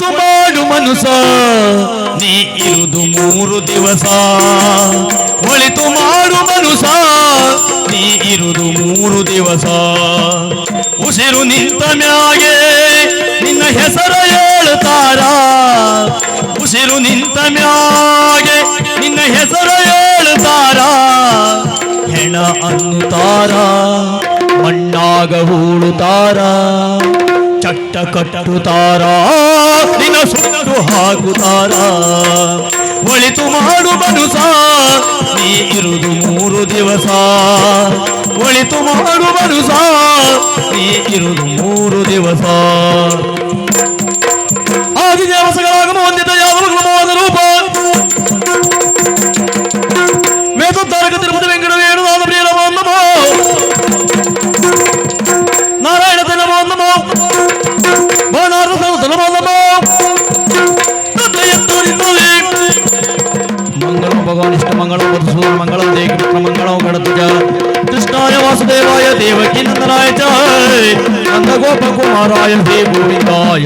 ಒಳಿತು ಮಾಡು ಮನುಸ ನೀ ಇರುದು ಮೂರು ದಿವಸ. ಒಳಿತು ಮಾಡು ಮನುಸ ನೀ ಇರುದು ಮೂರು ದಿವಸ. ಉಸಿರು ನಿಂತ ಮ್ಯಾಗೆ ನಿನ್ನ ಹೆಸರು ಹೇಳುತ್ತಾರ? ಉಸಿರು ನಿಂತ ಮ್ಯಾಗೆ ನಿನ್ನ ಹೆಸರು ಹೇಳುತ್ತಾರ? ಹೆಣ ಅನ್ನುತ್ತಾರ? ಮಣ್ಣಾಗ ಹೂಳುತ್ತಾರ? ಚಟ್ಟ ಕಟ್ಟುತ್ತಾರ ನಿನ್ನ ಸುಟ್ಟು ಹಾಕುತ್ತಾರ ಒಳಿತು ಮಾಡು ಮನುಸ ನೀ ಇರುದು ಮೂರು ದಿವಸ. ಒಳಿತು ಮಾಡು ಮನುಸ ನೀ ಇರುದು ಮೂರು ದಿವಸ. ಆದಿ ದಿವಸಗಳಾಗಮ ಹೊಂದಿದ್ದ ಯಾವಾಗಲೂ நமோ மனாரச நமோ நமோ மங்களம் பகவான் இஷ்ட மங்களம் மதுசூர் மங்களம் ஜெயிக்கிற மங்களம் கடத்துக கிருஷ்ணாய வாசுதேவாய தேவகி நந்தனாய தேவ கோவிந்தாய